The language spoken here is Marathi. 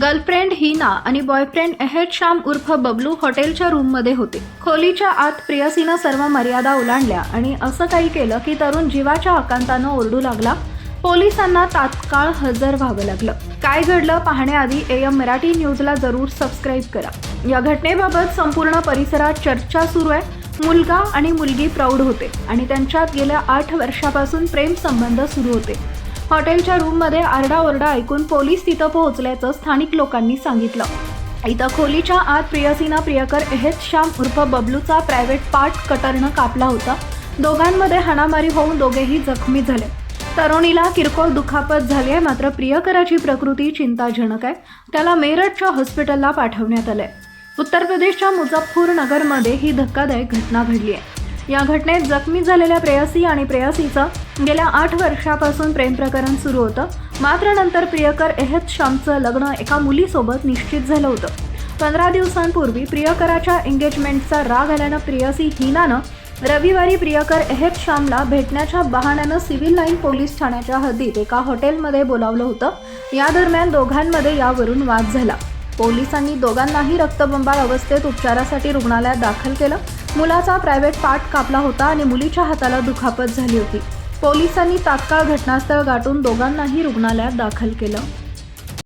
गर्लफ्रेंड हिना आणि बॉयफ्रेंड एहेद श्याम उर्फ बबलू हॉटेलच्या रूममध्ये होते. खोलीच्या आत प्रियसीनं सर्व मर्यादा ओलांडल्या आणि असं काही केलं की तरुण जीवाच्या आकांतानं ओरडू लागला. पोलिसांना तात्काळ हजर व्हावं लागलं. काय घडलं पाहण्याआधी एम मराठी न्यूजला जरूर सबस्क्राईब करा. या घटनेबाबत संपूर्ण परिसरात चर्चा सुरू आहे. मुलगा आणि मुलगी प्रौढ होते आणि त्यांच्यात गेल्या आठ वर्षापासून प्रेम संबंध सुरू होते. हॉटेलच्या रूममध्ये आरडाओरडा ऐकून पोलीस तिथं पोहोचल्याचं स्थानिक लोकांनी सांगितलं. इथं खोलीच्या आत प्रियसीना प्रियकर एहेत श्याम उर्फ बबलूचा प्रायव्हेट पार्ट कटरनं कापला होता. दोघांमध्ये हाणामारी होऊन दोघेही जखमी झाले. तरुणीला किरकोळ दुखापत झाली आहे मात्र प्रियकराची प्रकृती चिंताजनक आहे. त्याला मेरठच्या हॉस्पिटलला पाठवण्यात आलंय. उत्तर प्रदेशच्या मुझफ्फरनगरमध्ये ही धक्कादायक घटना घडली आहे या घटनेत जखमी झालेल्या प्रेयसी आणि प्रेयसीचं गेल्या आठ वर्षापासून प्रेमप्रकरण सुरू होतं. मात्र नंतर प्रियकर एहद श्यामचं लग्न एका मुलीसोबत निश्चित झालं होतं. पंधरा दिवसांपूर्वी प्रियकराच्या एंगेजमेंटचा राग आल्यानं प्रियसी हिनानं रविवारी प्रियकर एहेद श्यामला भेटण्याच्या बहाण्यानं सिव्हिल लाईन पोलीस ठाण्याच्या हद्दीत एका हॉटेलमध्ये बोलावलं होतं. या दरम्यान दोघांमध्ये यावरून वाद झाला. पोलिसांनी दोघांनाही रक्तबंबाळ अवस्थेत उपचारासाठी रुग्णालयात दाखल केलं. मुलाचा प्रायव्हेट पार्ट कापला होता आणि मुलीच्या हाताला दुखापत झाली होती. पोलिसांनी तात्काळ घटनास्थळ गाठून दोघांनाही रुग्णालयात दाखल केलं.